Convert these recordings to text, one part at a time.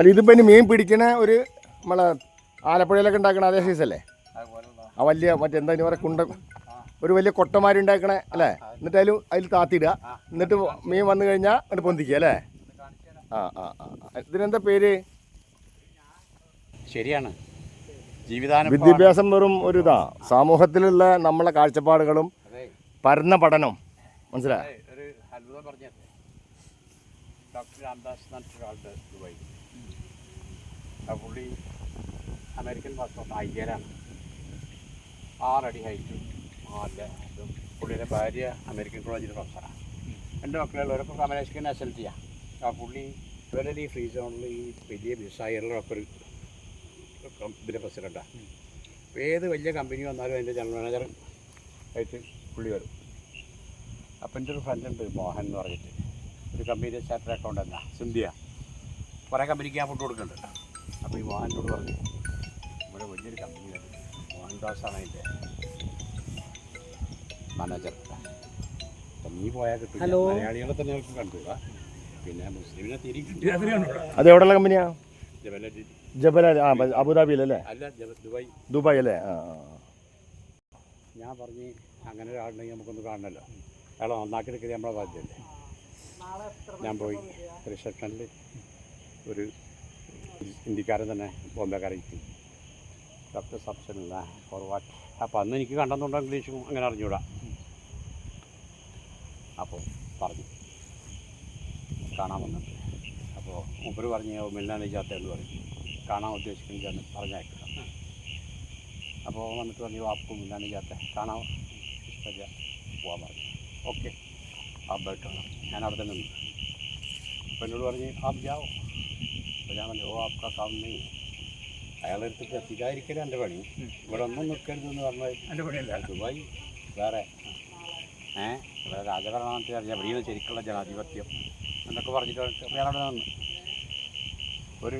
അല്ല ഇതിപ്പോൾ ഇനി മീൻ പിടിക്കണ ഒരു നമ്മളെ ആലപ്പുഴയിലൊക്കെ ഉണ്ടാക്കണ അതേ സൈസല്ലേ അല്ലേ? ആ വലിയ മറ്റെന്താ ഇനി പറയുക കുണ്ട? ഒരു വലിയ കൊട്ടമാരി ഉണ്ടാക്കണേ അല്ലേ? എന്നിട്ട് അതിൽ അതിൽ താത്തിയിടുക. എന്നിട്ട് മീൻ വന്നു കഴിഞ്ഞാൽ എന്നിട്ട് പൊന്തിക്കുക അല്ലേ? ആ ആ ആ. ഇതിനെന്താ പേര്? ശരിയാണ്. ജീവിതം വിദ്യാഭ്യാസം വെറും ഒരു ഇതാ. സമൂഹത്തിലുള്ള നമ്മളെ കാഴ്ചപ്പാടുകളും പരന്ന പഠനം. മനസ്സിലായോ അതെ, ഒരു അത്ഭുതം പറഞ്ഞത് ഡോക്ടർ രാംദാസ് എന്ന് പറഞ്ഞിട്ടൊരാളുടെ ദുബായി ആ പുള്ളി അമേരിക്കൻ പാസ്പോർട്ട് അയ്യരാണ് ആറടി ഹൈറ്റ് നല്ല പുള്ളിയുടെ ഭാര്യ അമേരിക്കൻ കോളേജിലെ പ്രൊഫസറാണ് രണ്ട് മക്കളുള്ള ഒരു എസ് എൽ ആ. പുള്ളി ഇവരുടെ ഈ ഫ്രീ സോണിൽ ഈ വലിയ മിസൈലുകളൊക്കെ ഒരു ഇതിന്റെ പ്രസിഡന്റാണ് ഏത് വലിയ കമ്പനി വന്നാലും അതിന്റെ ജനറൽ മാനേജർ ആയിട്ട് പുള്ളി വരും. അപ്പം എന്റെ ഒരു ഫ്രണ്ട് ഉണ്ട് മോഹൻ എന്ന് പറഞ്ഞിട്ട്. ഒരു കമ്പനി ചാർട്ടർ അക്കൗണ്ട് എന്നാ സിന്ധ്യ. കുറേ കമ്പനിക്ക് ഞാൻ ഫുഡ് കൊടുക്കുന്നുണ്ട് അപ്പോൾ ഈ മോഹനോട് പറഞ്ഞു ഇവിടെ വലിയൊരു കമ്പനി വരും മോഹൻദാസാണ് അതിന്റെ മാനേജർ നീ പോയാൽ കിട്ടും. മലയാളികളെ തന്നെ അവർക്ക് കണ്ടുകൂടാ പിന്നെ മുസ്ലിമിനെ കണ്ടുകൂടാ അത് എവിടെയുള്ള കമ്പനിയാ? ജബലി ആ അബുദാബിയിലല്ലേ ദുബായ്. ദുബായ് അല്ലേ? ആ. ഞാൻ പറഞ്ഞ് അങ്ങനെ ഒരാളുണ്ടെങ്കിൽ നമുക്കൊന്ന് കാണണമല്ലോ അയാളെ നന്നാക്കി എടുക്കുന്നത് നമ്മളെ ബാധ്യതയല്ലേ? ഞാൻ പോയി റിസപ്ഷനിൽ ഒരു ഇന്ത്യക്കാരൻ തന്നെ ബോംബെ ഇരിക്കും ഡോക്ടർ ഫോർ ഫോർവാട്ട് അപ്പോൾ അന്ന് എനിക്ക് കണ്ടെന്നുണ്ടോ ഇംഗ്ലീഷും അങ്ങനെ അറിഞ്ഞൂടാ. അപ്പോൾ പറഞ്ഞു. കാണാൻ വന്നിട്ട്. അപ്പോൾ മൂപ്പര് പറഞ്ഞ് മില്ലാനേജാത്ത എന്ന് പറയും. കാണാൻ ഉദ്ദേശിക്കുന്നതാണ് പറഞ്ഞേക്കാം അപ്പോൾ വന്നിട്ട് പറഞ്ഞു വാപ്പും മില്ലാനേജാത്ത കാണാൻ ഇഷ്ടമില്ല. പോകാൻ പറഞ്ഞു. ഓക്കെ. ആ ബെറ്ററാണ് ഞാൻ അവിടെ തന്നെ നിന്നു അപ്പോൾ എന്നോട് പറഞ്ഞ് ആ ജാവോ. അപ്പോൾ ഞാൻ പറഞ്ഞു ഓ ആപ്കാ കാം നീ അയാളെ എന്റെ പണി? ഇവിടെ ഒന്നും നിൽക്കരുത് എന്ന് പറഞ്ഞാൽ എന്റെ പണിയല്ല. ദുബായ് വേറെ. ഏഹ് ഇവിടെ രാജഭരണത്തിൽ അറിയാം ഇവിടെയാണ് ശരിക്കുള്ള ജനാധിപത്യം എന്നൊക്കെ പറഞ്ഞിട്ട് ഞാൻ അവിടെ നിന്ന് ഒരു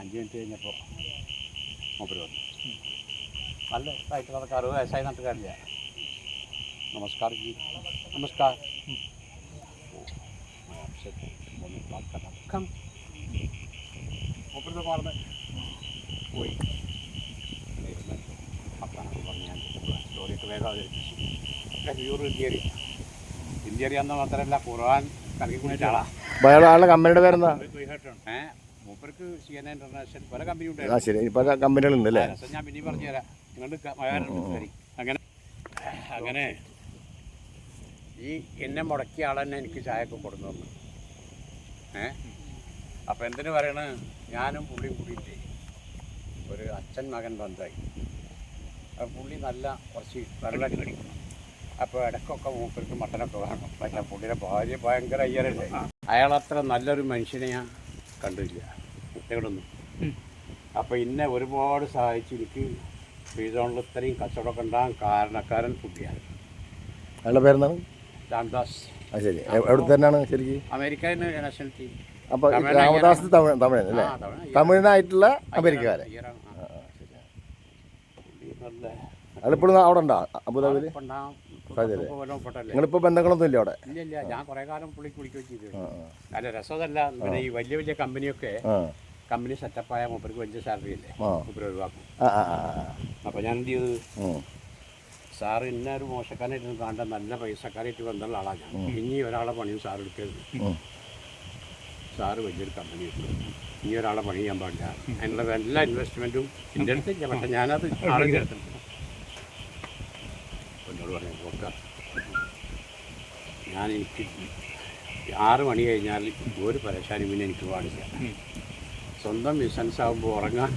അഞ്ച് മിനിറ്റ് കഴിഞ്ഞപ്പോൾ മൂപ്പര് വന്നു. നല്ല ആയിട്ടുള്ള അറുപത് വയസ്സായി നാട്ടുകാരില്ല. നമസ്കാരം നമസ്കാരം. പോയി ആളുടെ കമ്പനിയുടെ പേരെന്താ? ഇന്റർനാഷണൽ പല ശരി. കമ്പനികളുണ്ട് അല്ലേ ഞാൻ പറഞ്ഞുതരാം. അങ്ങനെ അങ്ങനെ ഈ എന്നെ മുടക്കിയ ആളെന്നെ എനിക്ക് ചായയൊക്കെ കൊടുത്തു തന്നു. ഏ? അപ്പം എന്തിനു പറയണ? ഞാനും പുള്ളിയും കൂടിയിട്ട് ഒരു അച്ഛൻ മകൻ ബന്ധമായി അപ്പം പുള്ളി നല്ല കുറച്ച് വെള്ളം കടിക്കണം. അപ്പോൾ ഇടയ്ക്കൊക്കെ മൂപ്പർക്ക് മട്ടനൊക്കെ വേണം പക്ഷേ പുള്ളിയുടെ ഭാര്യ ഭയങ്കര അയ്യരല്ലേ? അയാളത്ര നല്ലൊരു മനുഷ്യനെ ഞാൻ കണ്ടില്ല. കുട്ടികളൊന്നും. അപ്പോൾ ഇന്നെ ഒരുപാട് സഹായിച്ച് എനിക്ക് ഫ്രീ സോണിൽ ഇത്രയും കച്ചവടമൊക്കെ ഉണ്ടാകാൻ കാരണക്കാരൻ കുട്ടിയാണ് അയാളുടെ പേരെന്താണ്? രാംദാസ് ശരി. എവിടെ തന്നെയാണ് ശരിക്കും? അമേരിക്കൻ നാഷണാലിറ്റി അപ്പോൾ രാമദാസ് തമിഴ് തമിഴൻ അല്ലേ? ആ, തമിഴ്. തമിഴിനായിട്ടുള്ള അമേരിക്കക്കാരൻ നല്ല അവിടെ ഉണ്ടോ? അബുദാബിയിൽ? നിങ്ങളിപ്പോൾ ബന്ധങ്ങളൊന്നും ഇല്ല അവിടെ? ഇല്ല ഇല്ല. ഞാൻ കുറേ കാലം പുള്ളി കുടിക്കുകയും ചെയ്തു. രസമല്ല പിന്നെ ഈ വലിയ വലിയ കമ്പനിയൊക്കെ കമ്പനി സെറ്റപ്പായ മൂപ്പർക്ക് വലിയ സാലറി അല്ലേ? മൂപ്പര് ഒഴിവാക്കും. അപ്പോൾ ഞാൻ എന്ത് ചെയ്തു. സാറ് ഇന്ന ഒരു മോശക്കാരായിട്ട് കാണേണ്ട നല്ല പൈസക്കാരായിട്ട് ബന്ധമുള്ള ആളാണ് ഞാൻ. ഇനി ഒരാളെ പണിയും സാർ എടുക്കരുത്. സാറ് വലിയൊരു കമ്പനി എടുത്തു. ഇനി ഒരാളെ പണി ചെയ്യാൻ പാടില്ല. അതിനുള്ള എല്ലാ ഇൻവെസ്റ്റ്മെന്റും എന്റെ അടുത്തില്ല പക്ഷേ ഞാനത് ആളിന്റെ അടുത്തുണ്ട് എന്നോട് പറയാം നോക്കാം. ഞാൻ എനിക്ക് ആറ് മണി കഴിഞ്ഞാൽ ഒരു പരേശാനി പിന്നെ എനിക്ക് പാടില്ല. സ്വന്തം ബിസിനസ് ആകുമ്പോൾ ഉറങ്ങാൻ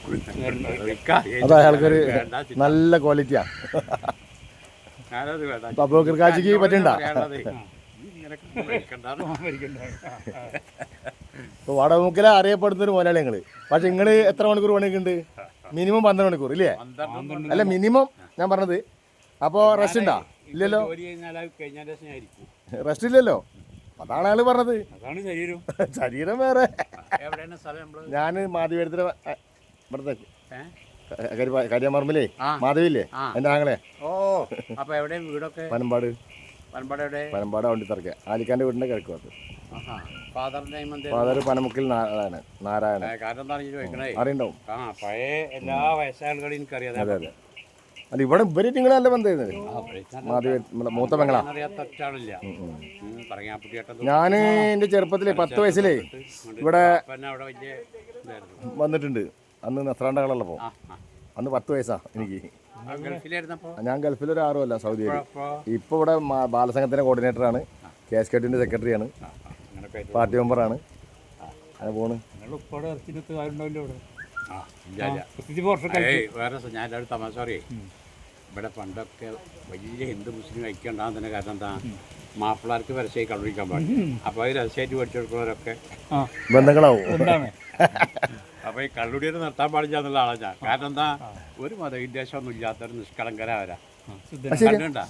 നല്ല ക്വാളിറ്റിയാണ് കാജിക്ക് പറ്റണ്ട? ഇപ്പൊ വടമുക്കിലെ അറിയപ്പെടുന്ന ഒരു മുതലാളി ഞങ്ങൾ. പക്ഷെ നിങ്ങൾ എത്ര മണിക്കൂർ പണിയൊക്കെയുണ്ട്? മിനിമം പന്ത്രണ്ട് മണിക്കൂർ ഇല്ലേ? അല്ല മിനിമം ഞാൻ പറഞ്ഞത്. അപ്പോ റെസ്റ്റ് ഉണ്ടാ ഇല്ലല്ലോ? റെസ്റ്റ് ഇല്ലല്ലോ? അതാണ് അയാൾ പറഞ്ഞത്. അതാണ് ശരീരം. ശരീരം വേറെ. ഞാൻ മാധവിയുടെ ഇവിടുത്തെ ഏ? കരിയമർമ്മിലേ മാധവില്ലേ എന്റെ ആങ്ങളെ. ഓ അപ്പൊ എവിടെ വീടൊക്കെ? പനമ്പാട്. പനമ്പാട് എവിടെ? പനമ്പാട് വണ്ടി തറക്കുക ആലിക്കാന്റെ വീടിന്റെ കിഴക്ക് ഭാഗത്ത്. ഫാദർ പനമുക്കിൽ നാരായണൻ. നാരായണൻ അറിയണ്ടാവും. എല്ലാ എനിക്കറിയാം. അതെ അതെ അല്ല ഇവിടെ ഇവർ നിങ്ങളല്ല ബന്ധം മാധവ നമ്മുടെ മൂത്ത പെങ്ങളാ? ഞാൻ എന്റെ ഞാൻ എന്റെ ചെറുപ്പത്തിലെ പത്ത് വയസ്സിലേ ഇവിടെ വന്നിട്ടുണ്ട്. അന്ന് നെത്രാണ്ട ആ അന്ന് പത്ത് വയസ്സാ എനിക്ക്. ഞാൻ ഗൾഫിൽ ഒരു ആറും അല്ല സൗദിയിൽ. അപ്പോ ഇപ്പോൾ ഇവിടെ ബാലസംഘത്തിന്റെ ബാലസംഘത്തിന്റെ കോർഡിനേറ്ററാണ് കെ എസ് കെട്ടിന്റെ സെക്രട്ടറിയാണ്. ആണ് പാർട്ടി മെമ്പറാണ്. അങ്ങനെ പോണ്. വേറെ ഞാൻ എല്ലാവരും തമാശ പറയേ. ഇവിടെ പണ്ടൊക്കെ വലിയ ഹിന്ദു മുസ്ലിം ഐക്യണ്ടാകുന്നതിന് കാരണം എന്താ? മാപ്പിളാർക്ക് പരസ്യമായി കണ്ടുപിടിക്കാൻ പാടില്ല. അപ്പോൾ അത് രഹസ്യമായിട്ട് പഠിച്ചെടുക്കുന്നവരൊക്കെ കൊടുക്കുന്നവരൊക്കെ ബന്ധങ്ങളാവും. അപ്പോൾ ഈ കള്ളുടിയത് നിർത്താൻ പാടില്ല ഞാൻ. കാരണം എന്താ? ഒരു മതവിദ്വേഷമൊന്നും ഇല്ലാത്തൊരു നിഷ്കളങ്കരാവരാ. കണ്ടുണ്ടാ?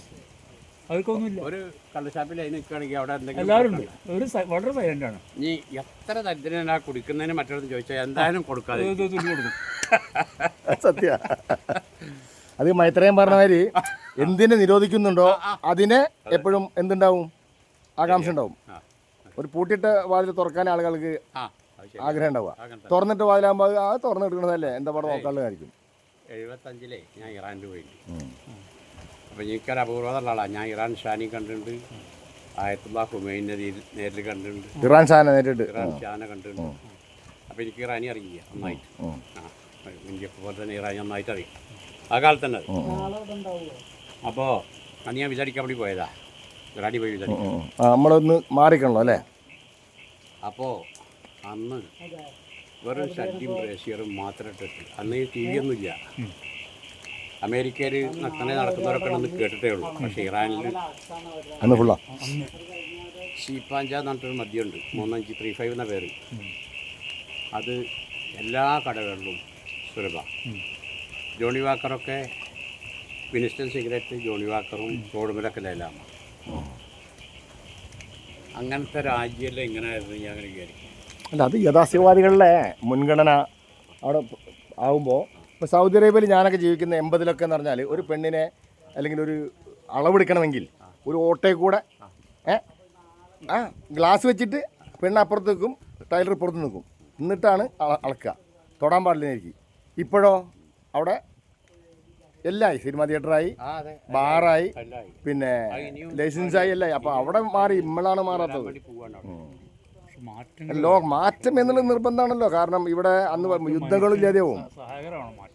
അവർക്കൊന്നുമില്ല. ഒരു കള്ളുഷാപ്പിൽ അതിന് നിൽക്കുകയാണെങ്കിൽ അവിടെ എന്തെങ്കിലും ഒരു വളരെ സൈലന്റ് നീ എത്ര ദരിദ്രനാ കുടിക്കുന്നതിന് മറ്റൊരു ചോദിച്ചാൽ എന്തായാലും കൊടുക്കാതെ സത്യ. അത് മൈത്രയും പറഞ്ഞ മാതിരി എന്തിനെ നിരോധിക്കുന്നുണ്ടോ അതിനെ എപ്പോഴും എന്തുണ്ടാവും? ആകാംക്ഷ ഉണ്ടാവും. ഒരു പൂട്ടിയിട്ട് വാതിൽ തുറക്കാൻ ആളുകൾക്ക് ആഗ്രഹം ഉണ്ടാവുക തുറന്നിട്ട് വാതിലാകുമ്പോൾ ആ തുറന്നെടുക്കണതല്ലേ എന്താ പാടെ നോക്കാനുള്ളതായിരിക്കും എഴുപത്തഞ്ചിലേ ഞാൻ ഇറാനിൽ പോയി അപ്പോൾ എനിക്കൊരു അപൂർവതയുള്ള ആളാണ് ഞാൻ ഇറാൻ ഷാനി കണ്ടിട്ടുണ്ട്. ആയത്തുള്ള ഹുമൈനെ നേരിൽ കണ്ടിട്ടുണ്ട്. ഇറാൻ ഷാന നേരിട്ട്. ഇറാൻ ഷാന കണ്ടിട്ടുണ്ട്. അപ്പോൾ എനിക്ക് ഇറാനി അറിയില്ല നന്നായിട്ട്. ആ ഇന്ത്യയ്ക്ക് പോലെ തന്നെ ഇറാനി നന്നായിട്ട് അറിയാം. ആ കാലത്ത് തന്നെ അത് അപ്പോൾ അന്ന് ഞാൻ വിചാരിക്കാൻ വേണ്ടി പോയതാ. ഇറാനി പോയി വിചാരിക്കും നമ്മളൊന്ന് മാറിക്കണല്ലോ അല്ലേ? അപ്പോൾ അന്ന് വെറും ഷട്ടിയും ബ്രേസിയറും മാത്രം ഇട്ടിട്ട് അന്ന് ഈ ടി വി ഒന്നുമില്ല അമേരിക്കയിൽ നഗ്നനെ നടക്കുന്നവരൊക്കെ ഒന്ന് കേട്ടിട്ടേ ഉള്ളൂ. പക്ഷേ ഇറാനിൽ ഷീപ്പാഞ്ച എന്ന് പറഞ്ഞിട്ടൊരു മദ്യമുണ്ട്. മൂന്നഞ്ച് ത്രീ ഫൈവ് എന്ന പേര്. അത് എല്ലാ കടകളിലും സുലഭ. ജോണി വാക്കറൊക്കെ വിനിസ്റ്റൺ സിഗരറ്റ് ജോണി വാക്കറും റോഡുമലൊക്കെ ലൈലാമ അങ്ങനത്തെ രാജ്യമല്ല ഇങ്ങനെ ആയിരുന്നു ഞാൻ അങ്ങനെ വിചാരിക്കും അല്ല അത് യഥാസ്ഥികവാദികളുടെ മുൻഗണന അവിടെ ആവുമ്പോൾ ഇപ്പോൾ സൗദി അറേബ്യയിൽ ഞാനൊക്കെ ജീവിക്കുന്ന എൺപതിലൊക്കെ എന്ന് പറഞ്ഞാൽ ഒരു പെണ്ണിനെ അല്ലെങ്കിൽ ഒരു അളവെടുക്കണമെങ്കിൽ ഒരു ഓട്ടയിൽ കൂടെ ഏ? ആ ഗ്ലാസ് വെച്ചിട്ട് പെണ്ണ് അപ്പുറത്ത് നിൽക്കും ടൈലർ പുറത്ത് നിൽക്കും. എന്നിട്ടാണ് അളക്കുക. തൊടാൻ പാടില്ലായിരിക്കും. ഇപ്പോഴോ? അവിടെ എല്ലായി. സിനിമ തിയേറ്ററായി ബാറായി പിന്നെ ലൈസൻസായി എല്ലായി. അപ്പോൾ അവിടെ മാറി ഇമ്മളാണ് മാറാത്തത്. പക്ഷെ മാറ്റം എന്നുള്ളത് നിർബന്ധമാണല്ലോ. കാരണം ഇവിടെ അന്ന് യുദ്ധങ്ങളില്ലാതെയാവും സഹായകരമാണ് നമ്മൾ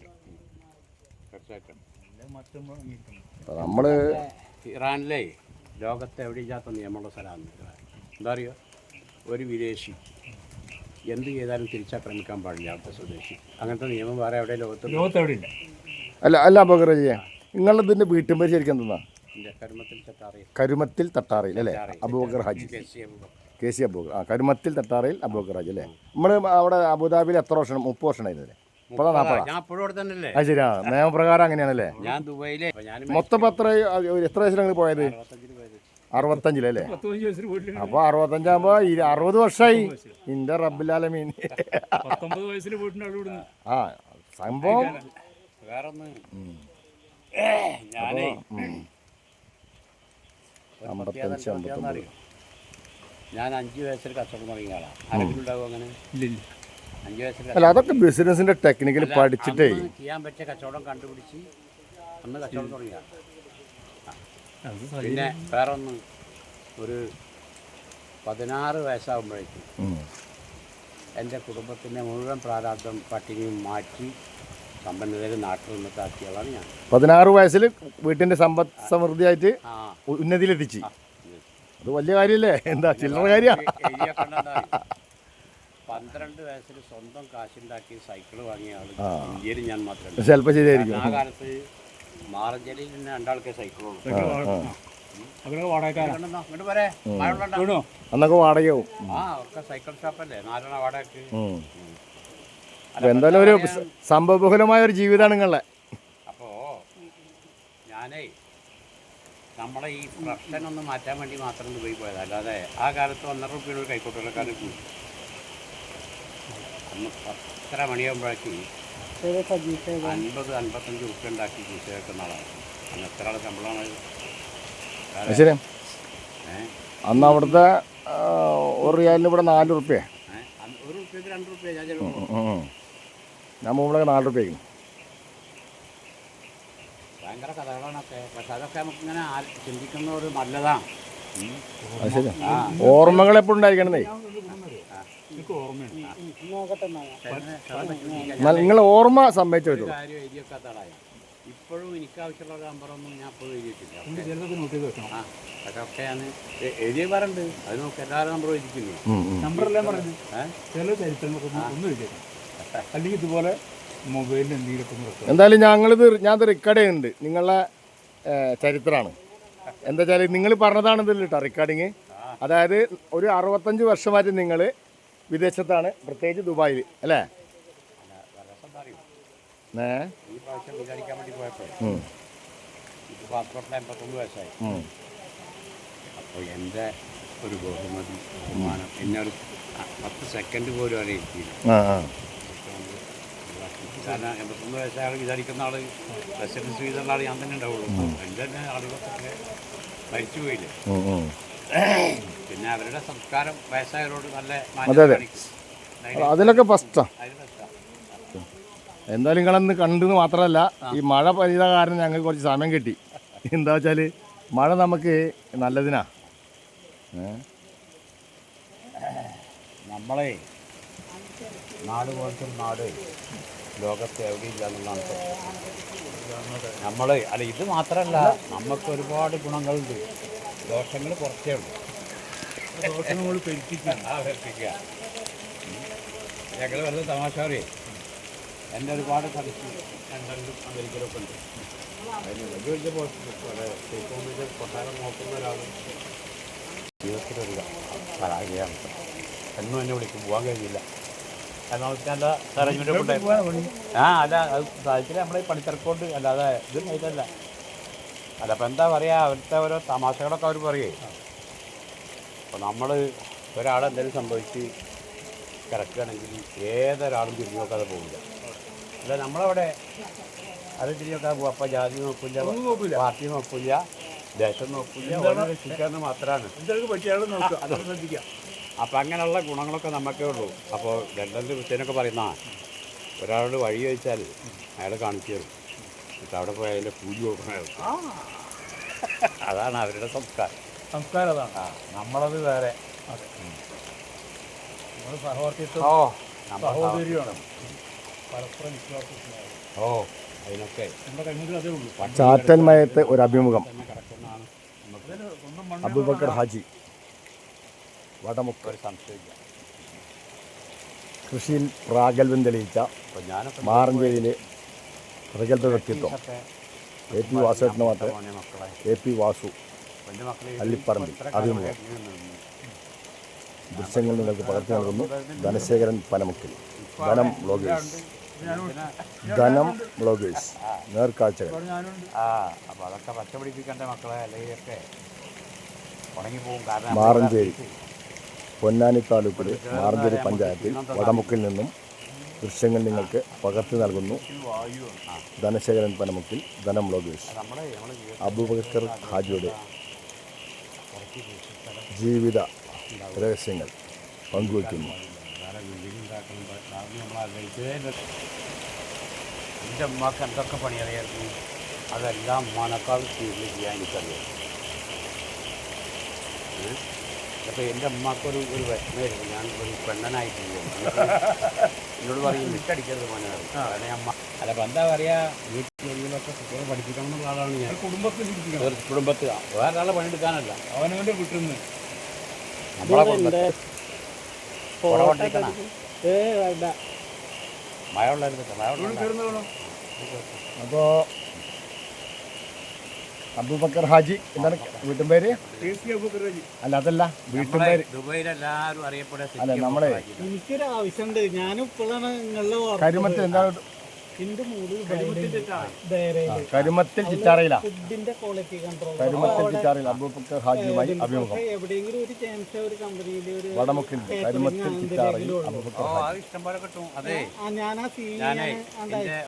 ഇറാനിലേ മാറ്റം നമ്മൾ നമ്മൾ ഇറാനിലെ ലോകത്തെ എവിടെ ഇല്ലാത്ത നിയമമുള്ള സ്ഥലമാണ് എന്താ അറിയോ? ഒരു വിദേശി എന്ത് ചെയ്താലും തിരിച്ചാക്രമിക്കാൻ പാടില്ല അവിടുത്തെ സ്വദേശി. അങ്ങനത്തെ നിയമം വേറെ എവിടെ ലോകത്ത് ലോകത്ത് എവിടെ അല്ല അല്ല അബോക്കറജിയെ നിങ്ങളുടെ ഇതിന്റെ വീട്ടുമ്പോൾ ശരിക്കും എന്താ കരുമത്തിൽ തട്ടാറിയിൽ കരുമത്തിൽ തട്ടാറിയിൽ അല്ലേ? അബൂബക്കർ ഹാജി. കെ സി അബൂക്കർ ആ കരുമത്തിൽ തട്ടാറയിൽ അബൂബക്കർ രാജ് അല്ലേ? നമ്മൾ അവിടെ അബുദാബിയിൽ എത്ര വർഷം മുപ്പത് വർഷം ഉണ്ടായിരുന്നില്ലേ മുപ്പതാ നാൽപ്പതാ ഞാൻ അപ്പോഴും അവിടെ തന്നെ അല്ലേ അത് ശരിയാ. നിയമപ്രകാരം അങ്ങനെയാണല്ലേ? ഞാൻ ദുബായിലെ. ഞാൻ മൊത്തം എത്ര എത്ര വയസ്സിലാണ് പോയത്? അറുപത്തഞ്ചിലല്ലേ അപ്പൊ അറുപത്തഞ്ചാകുമ്പോ ഈ അറുപത് വർഷമായി ഇന്റെ റബ്ബിലാലമീൻ. ആ സംഭവം അമ്പത്തഞ്ച് അമ്പത്തൊമ്പത്. ഞാൻ അഞ്ച് വയസ്സിൽ കച്ചവടം തുടങ്ങിയ ആളാണ് ആരെങ്കിലും ഉണ്ടാവും അങ്ങനെ? ഇല്ല ഇല്ല. അഞ്ച് വയസ്സിൽ അല്ല അതൊക്കെ ബിസിനസിന്റെ ടെക്നിക്കൽ പഠിച്ചിട്ടേ. അന്ന് ചെയ്യാൻ പറ്റിയ കച്ചവടം കണ്ടുപിടിച്ച് അന്ന് കച്ചവടം തുടങ്ങിയ അത് പിന്നെ വേറെ ഒന്ന് ഒരു പതിനാറ് വയസ്സാകുമ്പോഴേക്കും ഉം. എന്റെ കുടുംബത്തിന്റെ മുഴുവൻ പ്രാരാബ്ദം പട്ടിണിയും മാറ്റി സമ്പന്നതയിൽ നാട്ടിൽ നിന്നിട്ടാക്കിയതാണ് ഞാൻ. പതിനാറ് വയസ്സിൽ വീട്ടിന്റെ സമ്പദ് സമൃദ്ധിയായിട്ട് ആ. ഉന്നതിയിലെത്തിച്ച്. അത് വലിയ കാര്യല്ലേ? എന്താ ചില്ലറ കാര്യ? എ- എഴുതിയൊക്കെ എന്താ അറിയോ? പന്ത്രണ്ട് വയസ്സിൽ സ്വന്തം കാശുണ്ടാക്കി സൈക്കിൾ വാങ്ങിയ ആൾ ഇന്ത്യയിൽ ഞാൻ മാത്രമല്ല ചിലപ്പോൾ ശരിയായിരിക്കും. ആ കാലത്ത് മാറഞ്ചേരിയിൽ നിന്ന് രണ്ടാൾക്കേ സൈക്കിളുള്ളൂ അന്നൊക്കെ വാടകയാവും. ആ ഒക്കെ സൈക്കിൾ ഷോപ്പല്ലേ നാലെണ്ണ വാടക ഉം. അപ്പൊ എന്തായാലും ഒരു സംഭവബഹുലമായ ഒരു ജീവിതമാണ് നിങ്ങളെ. അപ്പോ ഞാനേ നമ്മളെ ഈ പ്രശ്നം ഒന്ന് മാറ്റാൻ വേണ്ടി മാത്രം പോയി പോയത്. അല്ലാതെ ആ കാലത്ത് ഒന്നര റുപ്യ ഒരു കൈക്കോട്ടുകാരൻ കൂടി. അന്ന് പത്തര മണിയാകുമ്പോഴേക്ക് അൻപത് അൻപത്തഞ്ച് റുപ്യ ഉണ്ടാക്കി ജീസ് വെക്കുന്ന ആളാണ്. അന്ന് എത്ര ആൾ ശമ്പളമാണ് അന്ന് അവിടുത്തെ ഒരു റിയാലിന് ഇവിടെ നാല് റുപ്യ ഒരു റുപ്യക്ക് രണ്ട് റുപ്യ ഞാൻ ചിലപ്പോൾ ഞാൻ മുമ്പ് നാല് റുപ്യക്കും ഭയങ്കര കഥകളാണൊക്കെ. പക്ഷെ അതൊക്കെ നമുക്കിങ്ങനെ ചിന്തിക്കുന്ന ഒരു നല്ലതാണ്. ഓർമ്മകൾ എപ്പോഴും ഉണ്ടായിരിക്കണേ നിങ്ങൾ ഓർമ്മ സമ്മതിച്ചു ഇപ്പോഴും എനിക്ക് ആവശ്യമുള്ള നമ്പർ നമ്പറൊന്നും ഞാൻ എഴുതിയിട്ടില്ല. അതൊക്കെ ഞാൻ എഴുതിയ പറയുന്നുണ്ട് അത് നമുക്ക് എല്ലാവരും നമ്പറും എഴുതിക്കുന്നു. നമ്പറെല്ലാം പറഞ്ഞു ചില ചരിത്രങ്ങളൊക്കെ ഒന്ന് ഒന്ന് അല്ലെങ്കിൽ ഇതുപോലെ മൊബൈലിൽ എന്തെങ്കിലുമൊക്കെ ഒന്ന് വെക്കണം എന്തായാലും ഞങ്ങളിത് ഞാനത് റെക്കോർഡ് ചെയ്യുന്നുണ്ട്. നിങ്ങളുടെ ചരിത്രമാണ് എന്താ വെച്ചാൽ നിങ്ങൾ പറഞ്ഞതാണ് ഇതിൽ കേട്ടോ റെക്കോർഡിങ് അതായത് ഒരു അറുപത്തഞ്ച് വർഷമായിട്ട് നിങ്ങൾ വിദേശത്താണ് പ്രത്യേകിച്ച് ദുബായിൽ അല്ലേ? ഏ? ഈ പ്രാവശ്യം വിചാരിക്കാൻ വേണ്ടി പോയപ്പോൾ ഉം, എൺപത്തൊന്ന് വയസ്സായി. ഉം. അപ്പോൾ എന്റെ ഒരു ബഹുമതി ബഹുമാനം എന്നെ ഒരു പത്ത് സെക്കൻഡ് പോലും അറിയിക്കില്ല ആ ആ. കാരണം എൺപത്തൊന്ന് വയസ്സായ ആൾ വിചാരിക്കുന്ന ആൾ പ്രസിഡന്റ് ചെയ്തുള്ള ആൾ ഞാൻ തന്നെ ഉണ്ടാവുള്ളൂ. എന്റെ തന്നെ ആളുകളൊക്കെ മരിച്ചു പോയില്ലേ. പിന്നെ അവരുടെ സംസ്കാരം വയസ്സായവരോട് നല്ല അതെ, അതെ. അതിലൊക്കെ ഫസ്റ്റാ. എന്തായാലും നിങ്ങളന്ന് കണ്ടെന്ന് മാത്രമല്ല ഈ മഴ പെയ്ത കാരണം ഞങ്ങൾക്ക് കുറച്ച് സമയം കിട്ടി. എന്താ വെച്ചാൽ മഴ നമുക്ക് നല്ലതിനാ. നമ്മളെ നാട് പോലത്തെ നാട് ലോകത്ത് എവിടെയില്ല എന്നുള്ളതാണ് സത്യം. നമ്മൾ അല്ല ഇത് മാത്രമല്ല നമുക്ക് ഒരുപാട് ഗുണങ്ങളുണ്ട്. ദോഷങ്ങൾ കുറച്ചേ ഉള്ളൂ. ദോഷങ്ങൾ പെരുപ്പിക്കുക ആ വർദ്ധിക്കുക ഞങ്ങൾ വെറുതെ തമാശ പറയേ. എന്റെ ഒരുപാട് കളിച്ച് ലണ്ടനിലും അമേരിക്കയിലൊക്കെ ഉണ്ട്. അതിന് വലിയ വലിയ പോസ്റ്റ് കൊട്ടാരം നോക്കുന്ന ഒരാളും. ജീവിതത്തിലൊരു പരാജയമാണ്. എന്നും എന്നെ വിളിക്കും പോകാൻ കഴിയില്ല. അവർക്ക് നല്ല അറേഞ്ച്മെന്റ് ഉണ്ടായിരുന്നു. ആ അല്ല അത് നമ്മളെ ഈ പണിത്തിരക്കൊണ്ട്. അല്ലാതെ ഇത് ഇതല്ല. അല്ല അപ്പം എന്താ പറയുക അവരുടെ ഓരോ തമാശകളൊക്കെ അവർ പറയേ. അപ്പോൾ നമ്മൾ ഒരാളെന്തെങ്കിലും സംഭവിച്ച് കിടക്കുകയാണെങ്കിൽ ഏതൊരാളും തിരിഞ്ഞു നോക്കാതെ പോകില്ല അല്ല നമ്മളവിടെ അത് തിരിഞ്ഞു നോക്കാതെ പോകും അപ്പം ജാതി നോക്കില്ല പാർട്ടി നോക്കില്ല ദേശം നോക്കില്ല ഓരോ രക്ഷിക്കാന്ന് മാത്രമാണ് എന്തൊക്കെ പറ്റിയാലും നോക്കുക. അത്. ശ്രദ്ധിക്കുക. അപ്പം അങ്ങനെയുള്ള ഗുണങ്ങളൊക്കെ നമുക്കേ ഉള്ളൂ. അപ്പോൾ ലണ്ടനിൽ ക്രിസ്ത്യനൊക്കെ പറയുന്ന ഒരാളോട് വഴി ചോദിച്ചാൽ അയാൾ കാണിച്ചു തരും. എന്നിട്ട് അവിടെ പോയി അതിന്റെ പൂജി കൊടുക്കണം. അതാണ് അവരുടെ സംസ്കാരം. സംസ്കാരം അതാണ്. നമ്മളത് വേറെ. നമ്മൾ സഹവർത്തിത്വം ഓ സഹോദര്യമാണ്. പരസ്പരം ഓ അതിനൊക്കെ. നമ്മുടെ കണ്ണൂരിൽ അതേ ഉള്ളൂ. ചാറ്റൽ മയത്ത് ഒരു അഭിമുഖം. അബുബക്കർ ഹാജി. വടമുക്ക്. ഒരു സംശയമില്ല കൃഷിയിൽ പ്രാഗൽഭ്യം തെളിയിച്ച അപ്പോൾ ഞാനൊക്കെ മാറഞ്ചേരിയിലെ പ്രഗത്ഭ വ്യക്തിത്വം. എ പി മാത്രം മക്കളെ എ പി വാസു എന്റെ മക്കളെ അല്ലിപ്പറമ്പിൽ ഇത്ര അഭിമുഖം ദൃശ്യങ്ങൾ നിങ്ങൾക്ക് പകർത്തി നൽകുന്നു. ധനശേഖരൻ പനമുക്കിൽ. ധനം ബ്ലോഗേഴ്സ്. ധനം ബ്ലോഗേഴ്സ്. നേർക്കാഴ്ചകൾ. ആ അപ്പോൾ അതൊക്കെ പച്ച പിടിപ്പിക്കേണ്ട മക്കളെ അല്ലെങ്കിൽ ഒക്കെ ഉണങ്ങിപ്പോവും. കാരണം മാറഞ്ചേരി. പൊന്നാനി താലൂക്കിലെ മാർഗരി പഞ്ചായത്തിൽ വടമുക്കിൽ നിന്നും ദൃശ്യങ്ങൾ നിങ്ങൾക്ക് പകർത്തി നൽകുന്നു. ധനശേഖരൻ പനമുക്കിൽ ധനം നമ്മളെ അബൂബക്കർ ഹാജിയുടെ ജീവിത രഹസ്യങ്ങൾ പങ്കുവയ്ക്കുന്നു. എന്റെ അമ്മയ്ക്ക് എന്തൊക്കെ പണിയറിയായിരുന്നു? അതെല്ലാം ഉമ്മാനേക്കാൾ സ്പീഡിൽ ചെയ്യാൻ എനിക്കറിയാം. അപ്പോൾ എന്റെ അമ്മക്കൊരു ഒരു വിഷമമായിരുന്നു. ഞാൻ ഒരു പെണ്ണനായിട്ടില്ല? എന്നോട് പറയും വിട്ടടിക്കരുത് മോനെ. പറയും. കാരണം അമ്മ അല്ല അപ്പം എന്താ പറയുക വീട്ടിൽ ജോലികളൊക്കെ കുട്ടികളെ പഠിപ്പിക്കണം എന്നുള്ള ആളാണ് ഞാൻ കുടുംബത്തിൽ കുടുംബത്തിൽ. വേറെ ആളെ പണിയെടുക്കാനല്ല. അവനവന്റെ വീട്ടിൽ നിന്ന്. നമ്മളെ കുടുംബത്തിൽ മഴ ഉള്ളായിരുന്നു മഴ അപ്പോൾ അബൂബക്കർ ഹാജി എന്താണ് വീട്ടും പേര്. അല്ല അതല്ല വീട്ടും പേര് അല്ല, നമ്മളെ എനിക്കൊരു ആവശ്യമുണ്ട് ഞാനും ഇപ്പോഴാണ് നിങ്ങളുടെ കരുമത്തിൽ എന്താണ് കരുമത്തിൽ ചിറ്റാറയില. കരുമത്തിൽ അബൂബക്കർ ഹാജിയുമായി അഭിമുഖം. വടമുക്കിൽ കരുമത്തിൽ ചിറ്റാറയിൽ അബൂബക്കർ ഹാജി.